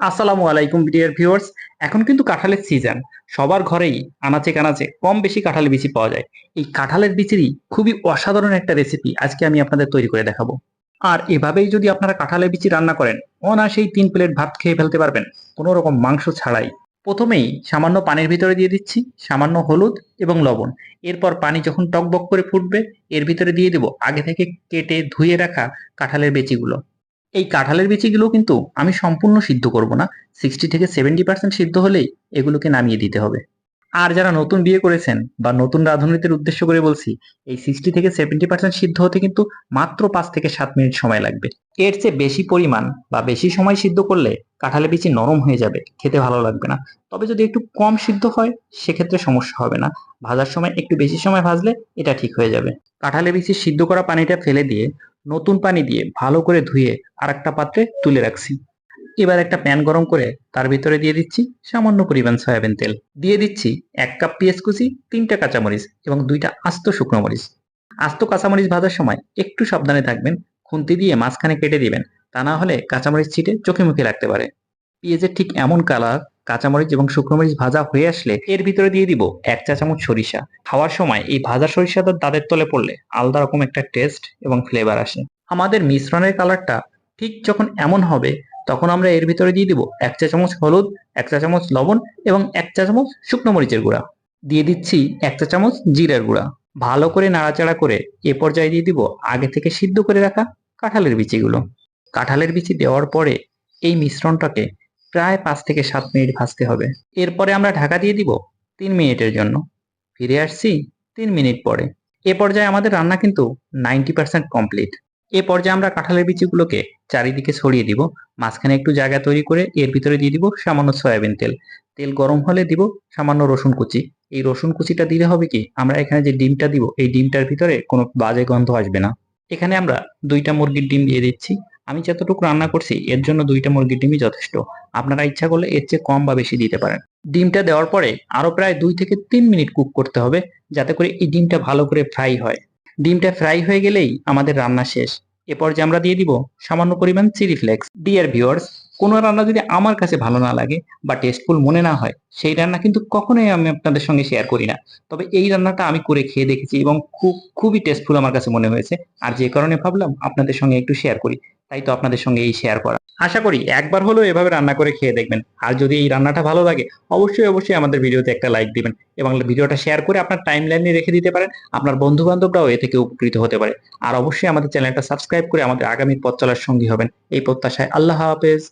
আসসালামু আলাইকুম dear viewers এখন কিন্তু কাঁঠালের সিজন সবার ঘরেই আনাচে কানাচে কম বেশি কাঁঠালের বিচি পাওয়া যায়। এই কাঁঠালের বিচিরই খুবই অসাধারণ একটা রেসিপি আজকে আমি আপনাদের তৈরি করে দেখাবো। আর এভাবেই যদি আপনারা কাঁঠালের বিচি রান্না করেন, অনায়াসেই তিন প্লেট ভাত খেয়ে ফেলতে পারবেন, কোনো রকম মাংস ছাড়াই। প্রথমেই সামান্য পানির ভিতরে দিয়ে দিচ্ছি, সামান্য হলুদ এবং লবণ। এরপর পানি যখন টকবক করে ফুটবে, এর ভিতরে দিয়ে দেব আগে থেকে কেটে ধুয়ে রাখা কাঁঠালের বেচিগুলো। এই কাঁঠালের বিচিগুলো কিন্তু আমি সম্পূর্ণ সিদ্ধ করব না। সিক্সটি থেকে সেভেন্টি পার্সেন্ট সিদ্ধ হলেই এগুলোকে নামিয়ে দিতে হবে। আর যারা নতুন বিয়ে করেছেন বা নতুন রাঁধুনিদের উদ্দেশ্য করে বলছি, এই সিক্সটি থেকে সেভেন্টি পার্সেন্ট সিদ্ধ হতে কিন্তু মাত্র পাঁচ থেকে সাত মিনিট সময় লাগবে। এর চেয়ে বেশি পরিমাণ বা বেশি সময় সিদ্ধ করলে কাঁঠালের বিচি নরম হয়ে যাবে, খেতে ভালো লাগবে না। তবে যদি একটু কম সিদ্ধ হয়, সেক্ষেত্রে সমস্যা হবে না। ভাজার সময় একটু বেশি সময় ভাজলে এটা ঠিক হয়ে যাবে। কাঁঠালের বিচি সিদ্ধ করা পানিটা ফেলে দিয়ে নতুন পানি দিয়ে ভালো করে ধুয়ে আর একটা পাত্রে তুলে রাখছি। এবার একটা প্যান গরম করে তার ভিতরে দিয়ে দিচ্ছি সামান্য পরিমাণ সয়াবিন তেল। দিয়ে দিচ্ছি এক কাপ পেঁয়াজ কুচি, তিনটা কাঁচামরিচ এবং দুইটা আস্ত শুকনো মরিচ। আস্ত কাঁচামরিচ ভাজার সময় একটু সাবধানে থাকবেন, খুন্তি দিয়ে মাঝখানে কেটে দিবেন, তা না হলে কাঁচামরিচ ছিটে চোখে মুখে লাগতে পারে। পেঁয়াজের ঠিক এমন কালার, কাঁচামরিচ এবং শুকনো মরিচ ভাজা হয়ে আসলে এর ভিতরে দিয়ে দিব এক চা চামচ সরিষা। খাওয়ার সময় এই ভাজা সরিষাটা দাঁতের তলে পড়লে আলাদা রকম একটা টেস্ট এবং ফ্লেভার আসে। আমাদের মিশ্রণের কালারটা ঠিক যখন এমন হবে, তখন আমরা এর ভিতরে দিয়ে দিব এক চা চামচ হলুদ, এক চা চামচ লবণ এবং এক চা চামচ শুকনো মরিচের গুঁড়া। দিয়ে দিচ্ছি এক চা চামচ জিরার গুঁড়া। ভালো করে নাড়াচাড়া করে এ পর্যায়ে দিয়ে দিব আগে থেকে সিদ্ধ করে রাখা কাঁঠালের বিচিগুলো। কাঁঠালের বিচি দেওয়ার পরে এই মিশ্রণটাকে প্রায় পাঁচ থেকে সাত মিনিট ভাজতে হবে। এরপরে আমরা ঢাকা দিয়ে দিব তিন মিনিটের জন্য। ফিরে আসছি তিন মিনিট পরে। এ পর্যায়ে আমাদের রান্না কিন্তু নাইনটি পার্সেন্ট কমপ্লিট। এ পর্যায়ে আমরা কাঁঠালের বিচিগুলোকে চারিদিকে ছড়িয়ে দিব। মাঝখানে একটু জায়গা তৈরি করে এর ভিতরে দিয়ে দিব সামান্য সয়াবিন তেল। তেল গরম হলে দিব সামান্য রসুন কুচি। এই রসুন কুচিটা দিলে হবে কি, আমরা এখানে যে ডিমটা দিব, এই ডিমটার ভিতরে কোনো বাজে গন্ধ আসবে না। এখানে আমরা দুইটা মুরগির ডিম দিয়ে দিচ্ছি। আমি যতটুকু রান্না করছি, এর জন্য দুইটা মুরগির ডিমই যথেষ্ট। আপনারা ইচ্ছা করলে এর চেয়ে কম বা বেশি দিতে পারেন। ডিমটা দেওয়ার পরে আরও প্রায় দুই থেকে তিন মিনিট কুক করতে হবে, যাতে করে এই ডিমটা ভালো করে ফ্রাই হয়। ডিমটা ফ্রাই হয়ে গেলেই আমাদের রান্না শেষ। এ পর্যায়ে আমরা দিয়ে দিব সামান্য পরিমাণ চিলি ফ্লেক্স। ডিয়ার ভিউয়ার্স, কোনো রান্না যদি আমার কাছে ভালো না লাগে বা টেস্টফুল মনে না হয়, সেই রান্না কিন্তু কখনোই আমি আপনাদের সঙ্গে শেয়ার করি না। তবে এই রান্নাটা আমি করে খেয়ে দেখেছি এবং খুব, খুবই টেস্টফুল আমার কাছে মনে হয়েছে। আর যে কারণে ভাবলাম আপনাদের সঙ্গে একটু শেয়ার করি। তাই তো আপনাদের সঙ্গে এই শেয়ার করা। আশা করি একবার হলেও এভাবে রান্না করে খেয়ে দেখবেন। আর যদি এই রান্নাটা ভালো লাগে, অবশ্যই অবশ্যই আমাদের ভিডিওতে একটা লাইক দিবেন এবং ভিডিওটা শেয়ার করে আপনার টাইম লাইনে রেখে দিতে পারেন। আপনার বন্ধু বান্ধবরাও এ থেকে উপকৃত হতে পারে। আর অবশ্যই আমাদের চ্যানেলটা সাবস্ক্রাইব করে আমাদের আগামী পথ চলার সঙ্গী হবেন। এই প্রত্যাশায় আল্লাহ হাফেজ।